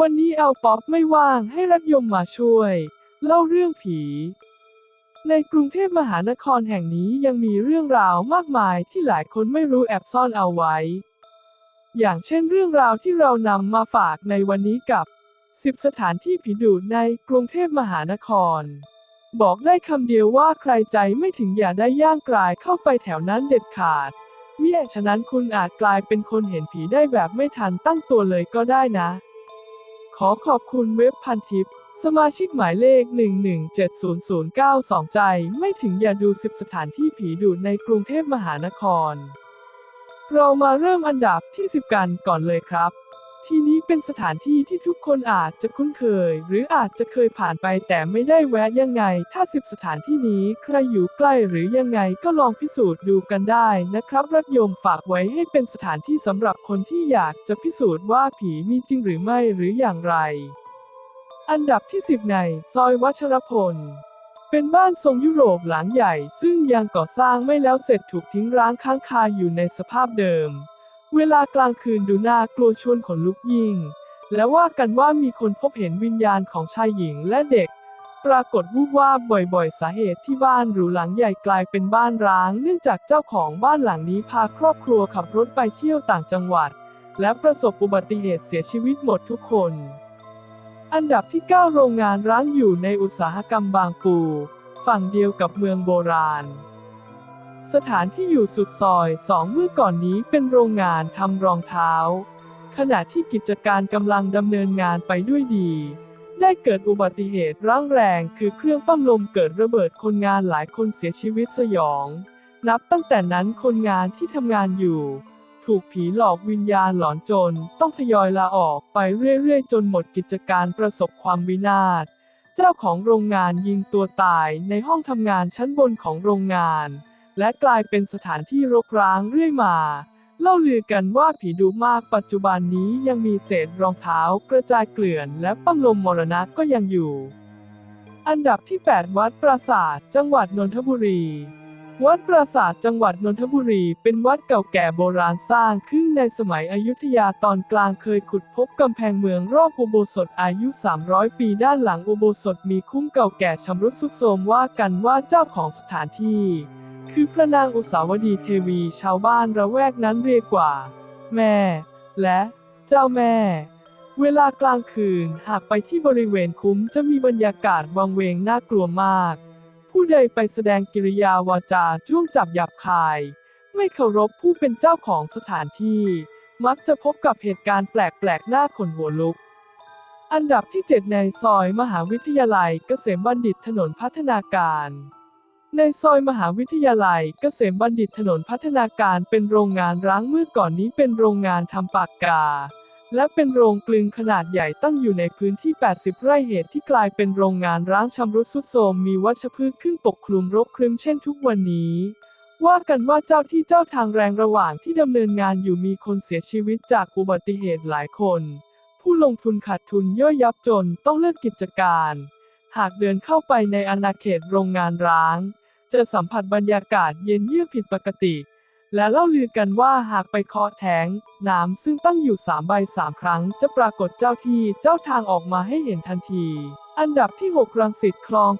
วันนี้เอาป๊อปไม่ว่างให้รัฐยมมาช่วย เล่าเรื่องผี ในกรุงเทพมหานครแห่งนี้ยังมีเรื่องราวมากมายที่หลายคนไม่รู้แอบซ่อนเอาไว้ อย่างเช่นเรื่องราวที่เรานำมาฝากในวันนี้กับ 10 สถานที่ผีดุในกรุงเทพมหานคร บอกได้คำเดียวว่าใครใจไม่ถึงอย่าได้ย่างกลายเข้าไปแถวนั้นเด็ดขาดมิฉะนั้นคุณอาจกลายเป็นคนเห็นผีได้แบบไม่ทันตั้งตัวเลยก็ได้นะ ขอขอบคุณเว็บพันทิป สมาชิกหมายเลข 1170092 ใจ ไม่ถึงอย่าดู 10 สถานที่ผีดุในกรุงเทพมหานคร เรามาเริ่มอันดับที่ 10 กันก่อนเลยครับ ที่นี้เป็นสถานที่ที่ทุกคนอาจจะคุ้นเคย หรืออาจจะเคยผ่านไปแต่ไม่ได้แวะยังไง ถ้า10สถานที่นี้ใครอยู่ใกล้หรือยังไงก็ลองพิสูจน์ดูกันได้นะครับรัฐยมฝากไว้ให้เป็นสถานที่สำหรับคนที่อยากจะพิสูจน์ว่าผีมีจริงหรือไม่หรืออย่างไร อันดับที่ 10 ใน ซอยวัชรพลเป็นบ้านทรงยุโรปหลังใหญ่ ซึ่งยังก่อสร้างไม่แล้วเสร็จถูกทิ้งร้างค้างคาอยู่ในสภาพเดิม เวลากลางคืนดูน่ากลัวชวนขนลุกยิ่ง และว่ากันว่ามีคนพบเห็นวิญญาณของชายหญิงและเด็ก ปรากฏวูบว่าบบ่อยๆ สาเหตุที่บ้านหรูหลังใหญ่กลายเป็นบ้านร้าง เนื่องจากเจ้าของบ้านหลังนี้พาครอบครัวขับรถไปเที่ยวต่างจังหวัด และประสบอุบัติเหตุเสียชีวิตหมดทุกคน อันดับที่ 9 โรงงานร้างอยู่ในอุตสาหกรรมบางปู ฝั่งเดียวกับเมืองโบราณ สถานที่อยู่สุดซอยสองเมื่อก่อนนี้เป็นโรงงานทำรองเท้า ขณะที่กิจการกำลังดำเนินงานไปด้วยดี ได้เกิดอุบัติเหตุร้างแรง คือเครื่องปั้มลมเกิดระเบิดคนงานหลายคนเสียชีวิตสยอง นับตั้งแต่นั้นคนงานที่ทำงานอยู่ ถูกผีหลอกวิญญาณหลอนจน ต้องทยอยลาออกไปเรื่อยๆ จนหมดกิจการประสบความวินาศ เจ้าของโรงงานยิงตัวตายในห้องทำงานชั้นบนของโรงงาน และกลายเป็นสถานที่รกร้างเรื่อยมาเล่าลือกันว่าผีดุมากปัจจุบันนี้ยังมีเศษรองเท้ากระจายเกลื่อนและปั้มลมมรณะก็ยังอยู่ อันดับที่ 8 วัดปราสาท จังหวัดนนทบุรี วัดปราสาทจังหวัดนนทบุรีเป็นวัดเก่าแก่โบราณสร้างขึ้นในสมัยอยุธยาตอนกลางเคยขุดพบกำแพงเมืองรอบอุโบสถอายุ 300 ปีด้านหลังอุโบสถมีคุ้มเก่าแก่ชำรุดทรุดโทรมว่ากันว่าเจ้าของสถานที่ คือพระนางอุสาวดีเทวีชาวบ้านระแวกนั้นเรียกว่า แม่ และเจ้าแม่ เวลากลางคืนหากไปที่บริเวณคุ้มจะมีบรรยากาศวังเวงน่ากลัวมาก ผู้ใดไปแสดงกิริยาวาจาจ้วงจับหยาบคาย ไม่เคารพผู้เป็นเจ้าของสถานที่ มักจะพบกับเหตุการณ์แปลกๆหน้าขนหัวลุก อันดับที่ 7 ในซอยมหาวิทยาลัยเกษมบัณฑิตถนนพัฒนาการ ในซอยมหาวิทยาลัยเกษมบัณฑิตถนนพัฒนาการเป็นโรงงานร้างเมื่อก่อนนี้เป็นโรงงานทำปากกา และเป็นโรงกลึงขนาดใหญ่ตั้งอยู่ในพื้นที่ 80 ไร่เหตุที่กลายเป็นโรงงานร้างชำรุดทรุดโทรมมีวัชพืชขึ้นปกคลุมรกครึ้มเช่นทุกวันนี้ว่ากันว่าเจ้าที่เจ้าทางแรงระหว่างที่ดำเนินงานอยู่มีคนเสียชีวิตจากอุบัติเหตุหลายคน ผู้ลงทุนขาดทุนย่อยยับจนต้องเลิกกิจการ หากเดินเข้าไปในอาณาเขตโรงงานร้าง จะสัมผัสบรรยากาศเย็นเยือกผิดปกติ และเล่าลือกันว่าหากไปเคาะแทง น้ำซึ่งตั้งอยู่3ใบ3ครั้ง จะปรากฏเจ้าที่เจ้าทางออกมาให้เห็นทันที อันดับที่ 6 รังสิตคลอง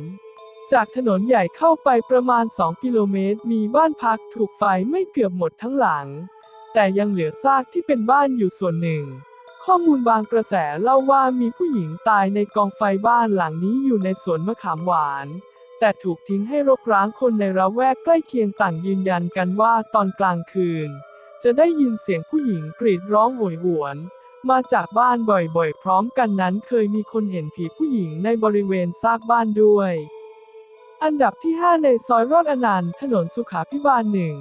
13จากถนนใหญ่เข้าไปประมาณ 2 กิโลเมตร มีบ้านพักถูกไฟไม่เกือบหมดทั้งหลัง แต่ยังเหลือซากที่เป็นบ้านอยู่ส่วนหนึ่ง ข้อมูลบางกระแสเล่าว่ามีผู้หญิงตายในกองไฟบ้านหลังนี้อยู่ในสวนมะขามหวาน แต่ถูกทิ้งให้รกร้างคนในระแวกใกล้เคียงต่างยืนยันกันว่าตอนกลางคืน จะได้ยินเสียงผู้หญิงกรีดร้องโหยหวน มาจากบ้านบ่อยๆ พร้อมกันนั้นเคยมีคนเห็นผีผู้หญิงในบริเวณซากบ้านด้วย อันดับที่ 5 ในซอยรอดอนันต์ถนนสุขาพิบาลหนึ่ง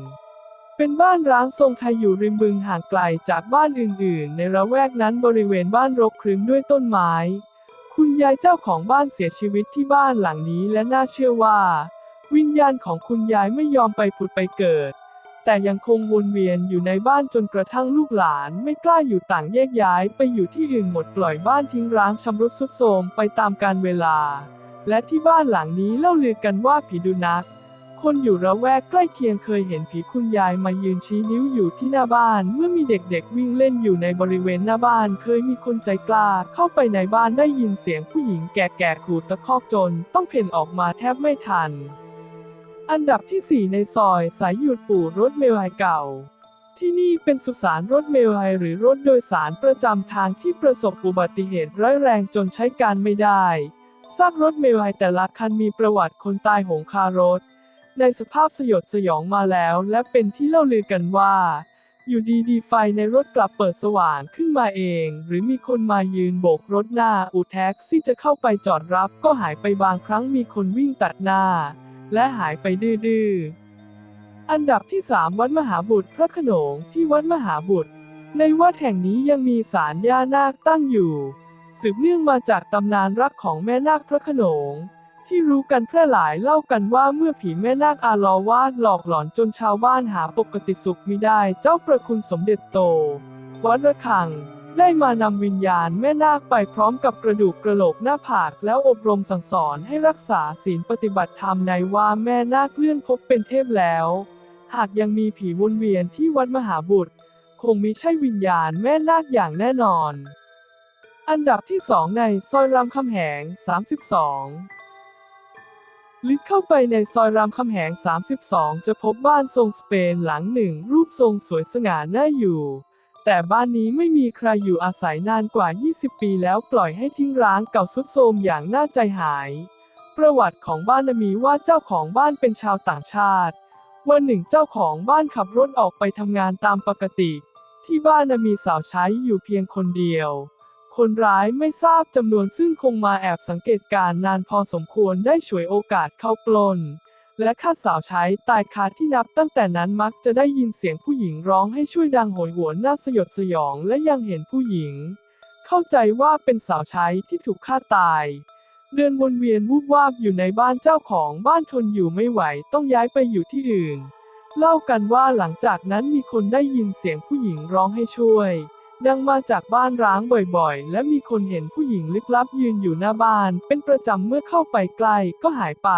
เป็นบ้านร้างทรงไทยอยู่ริมบึงห่างไกลจากบ้านอื่นๆ ในระแวกนั้นบริเวณบ้านรกครึ้มด้วยต้นไม้ คุณยายเจ้าของบ้านเสียชีวิตที่บ้านหลังนี้และน่าเชื่อว่า วิญญาณของคุณยายไม่ยอมไปผุดไปเกิด แต่ยังคงวนเวียนอยู่ในบ้านจนกระทั่งลูกหลานไม่กล้าอยู่ต่างแยกย้ายไปอยู่ที่อื่นหมดปล่อยบ้านทิ้งร้างชำรุดทรุดโทรมไปตามกาลเวลา และที่บ้านหลังนี้เล่าลือกันว่าผีดุนัก คนอยู่ระแวกใกล้เคียงเคยเห็นผีคุณยายมายืนชี้นิ้วอยู่ที่หน้าบ้าน เมื่อมีเด็กๆวิ่งเล่นอยู่ในบริเวณหน้าบ้าน เคยมีคนใจกล้า เข้าไปในบ้านได้ยินเสียงผู้หญิงแก่ๆขูดตะคอกจน ต้องเพ่นออกมาแทบไม่ทัน อันดับที่ 4 ในซอยสายหยุดปู่รถเมลไฮเก่าที่นี่เป็นสุสานรถเมลไฮหรือรถโดยสารประจำทางที่ประสบอุบัติเหตุร้ายแรงจนใช้การไม่ได้ ซากรถเมลไฮแต่ละคันมีประวัติคนตายหงคารถ ในสภาพสยดสยองมาแล้ว และเป็นที่เล่าลือกันว่า อยู่ดีๆไฟในรถกลับเปิดสว่างขึ้นมาเอง หรือมีคนมายืนโบกรถหน้าอูแท็กซี่จะเข้าไปจอดรับก็หายไปบางครั้งมีคนวิ่งตัดหน้า และหายไปดื้อๆอันดับที่ 3 วัดมหาบุตรพระขนงที่วัดมหาบุตร ในวัดแห่งนี้ยังมีศาลย่านาคตั้งอยู่ สืบเนื่องมาจากตำนานรักของแม่นาคพระขนง ที่รู้กันแพร่หลายเล่ากันว่าเมื่อผีแม่นาคอาลอวาดหลอกหลอนจนชาวบ้านหาปกติสุขมิได้เจ้าประคุณสมเด็จโต วัดระฆัง ได้มานำวิญญาณแม่นาคไปพร้อมกับกระดูกกระโหลกหน้าผากแล้วอบรมสั่งสอนให้รักษาศีลปฏิบัติธรรมในว่าแม่นาคเลื่อนภพเป็นเทพแล้ว หากยังมีผีวนเวียนที่วัดมหาบุตร คงมิใช่วิญญาณแม่นาคอย่างแน่นอน อันดับที่2ในซอยรามคำแหง 32 ลึกเข้าไปในซอยรามคำแหง 32 จะพบบ้านทรงสเปนหลังหนึ่ง รูปทรงสวยสง่าน่าอยู่ แต่บ้านนี้ไม่มีใครอยู่อาศัยนานกว่า 20 ปีแล้วปล่อยให้ทิ้งร้างเก่าสุดโทรมอย่างน่าใจหาย ประวัติของบ้านมีว่าเจ้าของบ้านเป็นชาวต่างชาติ วันหนึ่งเจ้าของบ้านขับรถออกไปทำงานตามปกติ ที่บ้านน่ะมีสาวใช้อยู่เพียงคนเดียว คนร้ายไม่ทราบจำนวนซึ่งคงมาแอบสังเกตการ์นานพอสมควรได้ฉวยโอกาสเข้าปล้น และฆ่าสาวใช้ตายคาที่นับตั้งแต่นั้นมักจะได้ยินเสียงผู้หญิงร้องให้ช่วยดังโหยหวนน่าสยดสยองและยังเห็นผู้หญิง เข้าใจว่าเป็นสาวใช้ที่ถูกฆ่าตาย เดินวนเวียนวูบวาบอยู่ในบ้านเจ้าของบ้านทนอยู่ไม่ไหวต้องย้ายไปอยู่ที่อื่น เล่ากันว่าหลังจากนั้นมีคนได้ยินเสียงผู้หญิงร้องให้ช่วย ดังมาจากบ้านร้างบ่อยๆ และมีคนเห็นผู้หญิงลึกลับยืนอยู่หน้าบ้าน เป็นประจำเมื่อเข้าไปใกล้ก็หายไป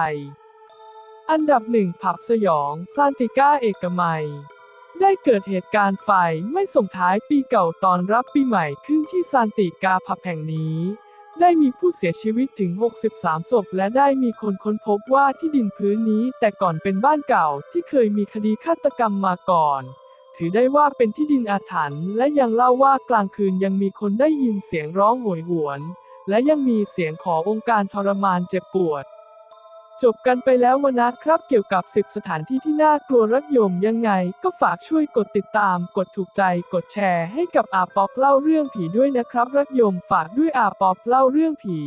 อันดับหนึ่งผับสยองซานติก้าเอกมัย ได้เกิดเหตุการณ์ไฟไม่ส่งท้ายปีเก่าตอนรับปีใหม่ขึ้นที่ซานติกาผับแห่งนี้ ได้มีผู้เสียชีวิตถึง 63 ศพ และได้มีคนค้นพบว่าที่ดินพื้นนี้แต่ก่อนเป็นบ้านเก่าที่เคยมีคดีฆาตกรรมมาก่อน ถือได้ว่าเป็นที่ดินอาถรรพ์และยังเล่าว่ากลางคืนยังมีคนได้ยินเสียงร้องโหยหวน และยังมีเสียงขอองค์การทรมานเจ็บปวด จบกันไปแล้ววันนะครับเกี่ยวกับ 10 สถานที่ที่น่ากลัวรักยมยังไง ก็ฝากช่วยกดติดตาม กดถูกใจ กดแชร์ให้กับอาป๊อปเล่าเรื่องผีด้วยนะครับ รักยมฝากด้วยอาป๊อปเล่าเรื่องผี